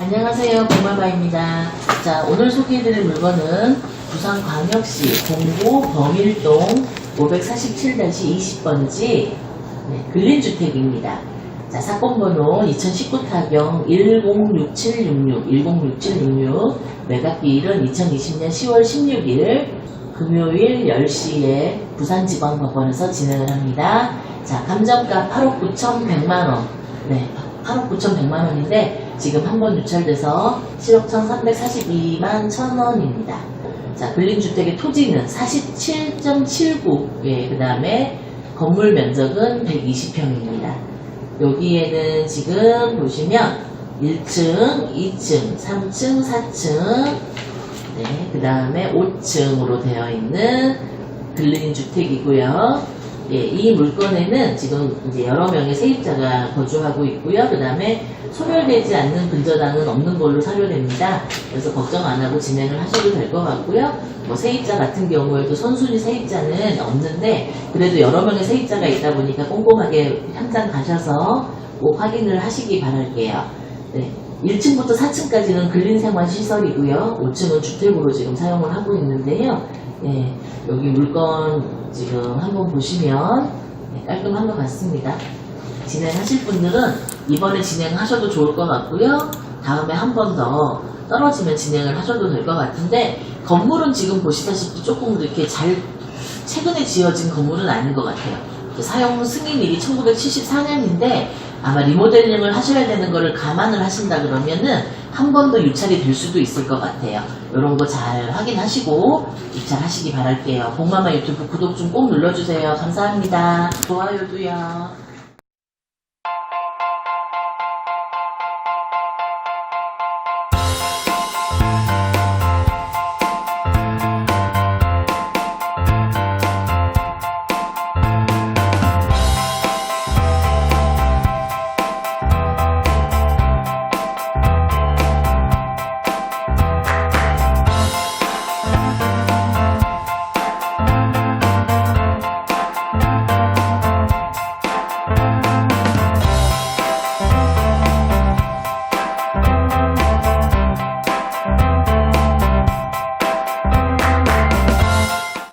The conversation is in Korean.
안녕하세요. 공마바입니다. 자, 오늘 소개해드릴 물건은 부산광역시 공구 범일동 547-20번지 근린주택입니다. 자, 사건번호 2019 타경 106766, 106766, 매각기일은 2020년 10월 16일 금요일 10시에 부산지방법원에서 진행을 합니다. 자, 감정가 8억 9,100만원. 네, 8억 9,100만원인데, 지금 한 번 유찰돼서 7억 1,342만 1,000원입니다. 자, 근린주택의 토지는 47.79, 예, 그 다음에 건물 면적은 120평입니다. 여기에는 지금 보시면 1층, 2층, 3층, 4층, 네, 그 다음에 5층으로 되어 있는 근린 주택이고요. 예, 이 물건에는 지금 이제 여러 명의 세입자가 거주하고 있고요. 그 다음에 소멸되지 않는 근저당은 없는 걸로 사료됩니다. 그래서 걱정 안 하고 진행을 하셔도 될 것 같고요. 뭐 세입자 같은 경우에도 선순위 세입자는 없는데 그래도 여러 명의 세입자가 있다 보니까 꼼꼼하게 현장 가셔서 꼭 확인을 하시기 바랄게요. 네. 1층부터 4층까지는 근린생활시설이고요. 5층은 주택으로 지금 사용을 하고 있는데요. 예, 여기 물건 지금 한번 보시면 네, 깔끔한 것 같습니다. 진행하실 분들은 이번에 진행하셔도 좋을 것 같고요. 다음에 한 번 더 떨어지면 진행을 하셔도 될 것 같은데 건물은 지금 보시다시피 조금 이렇게 잘 최근에 지어진 건물은 아닌 것 같아요. 그 사용 승인일이 1974년인데 아마 리모델링을 하셔야 되는 거를 감안을 하신다 그러면은 한 번 더 유찰이 될 수도 있을 것 같아요. 이런 거 잘 확인하시고 유찰하시기 바랄게요. 복마마 유튜브 구독 좀 꼭 눌러주세요. 감사합니다. 좋아요도요.